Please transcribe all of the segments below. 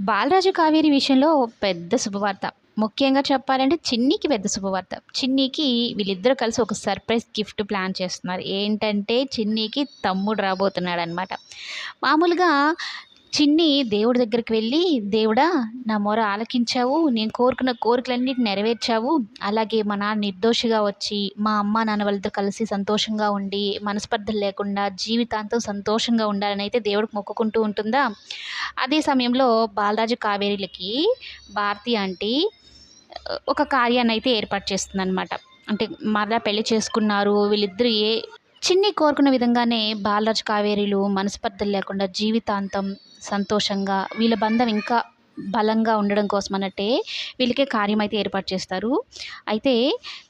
బాలరాజు కావేరి విషయంలో పెద్ద శుభవార్త. ముఖ్యంగా చెప్పాలంటే చిన్నీకి పెద్ద శుభవార్త. చిన్నీకి వీళ్ళిద్దరూ కలిసి ఒక సర్ప్రైజ్ గిఫ్ట్ ప్లాన్ చేస్తున్నారు. ఏంటంటే చిన్నికి తమ్ముడు రాబోతున్నాడు అనమాట మామూలుగా చిన్ని దేవుడి దగ్గరికి వెళ్ళి దేవుడా నా మొర ఆలకించావు నేను కోరుకున్న కోరికలన్నిటి నెరవేర్చావు. అలాగే మా నాన్న నిర్దోషిగా వచ్చి మా అమ్మ నాన్న వాళ్ళతో కలిసి సంతోషంగా ఉండి మనస్పర్ధలు లేకుండా జీవితాంతం సంతోషంగా ఉండాలని అయితే దేవుడికి మొక్కుకుంటూ ఉంటుందా? అదే సమయంలో బాలరాజు కావేరీలకి భారతి ఆంటీ ఒక కార్యాన్ని అయితే ఏర్పాటు చేస్తుందన్నమాట. అంటే మరలా పెళ్ళి చేసుకున్నారు వీళ్ళిద్దరూ ఏ చిన్ని కోరుకున్న విధంగానే బాలరాజు కావేరీలు మనస్పర్ధలు లేకుండా జీవితాంతం సంతోషంగా వీళ్ళ బంధం ఇంకా బలంగా ఉండడం కోసం అన్నట్టే వీళ్ళకే కార్యం అయితే ఏర్పాటు చేస్తారు. అయితే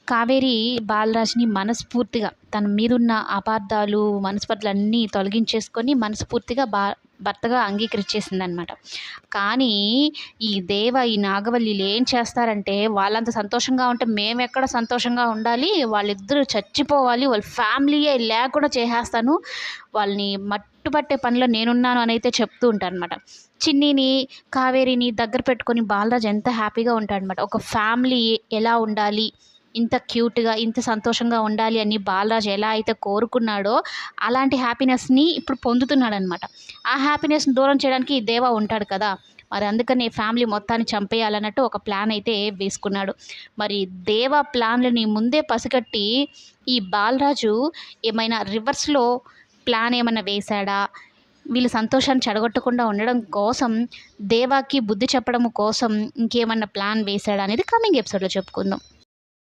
కావేరి బాలరాజ్ని మనస్ఫూర్తిగా తన మీదున్న అపార్థాలు మనస్పర్ధలు అన్నీ తొలగించేసుకొని మనస్ఫూర్తిగా బా భర్తగా అంగీకరించేసిందనమాట. కానీ ఈ దేవ ఈ నాగవల్లిలు ఏం చేస్తారంటే వాళ్ళంత సంతోషంగా ఉంటే మేము ఎక్కడ సంతోషంగా ఉండాలి? వాళ్ళిద్దరూ చచ్చిపోవాలి. వాళ్ళ ఫ్యామిలీయే లేకుండా చేసేస్తాను. వాళ్ళని మట్టుపట్టే పనిలో నేనున్నాను అని అయితే చెప్తూ ఉంటాను అనమాట చిన్నిని కావేరిని దగ్గర పెట్టుకొని బాలరాజ్ ఎంత హ్యాపీగా ఉంటాడనమాట. ఒక ఫ్యామిలీ ఎలా ఉండాలి? ఇంత క్యూట్గా ఇంత సంతోషంగా ఉండాలి అని బాలరాజ్ ఎలా అయితే కోరుకున్నాడో అలాంటి హ్యాపీనెస్ని ఇప్పుడు పొందుతున్నాడు అనమాట ఆ హ్యాపీనెస్ని దూరం చేయడానికి దేవా ఉంటాడు కదా. మరి అందుకని ఫ్యామిలీ మొత్తాన్ని చంపేయాలన్నట్టు ఒక ప్లాన్ అయితే వేసుకున్నాడు. మరి దేవా ప్లాన్లని ముందే పసిగట్టి ఈ బాలరాజు ఏమైనా రివర్స్లో ప్లాన్ ఏమైనా వేశాడా? వీళ్ళు సంతోషాన్ని చెడగొట్టకుండా ఉండడం కోసం దేవాకి బుద్ధి చెప్పడం కోసం ఇంకేమన్నా ప్లాన్ వేశాడా అనేది కమింగ్ ఎపిసోడ్లో చెప్పుకుందాం.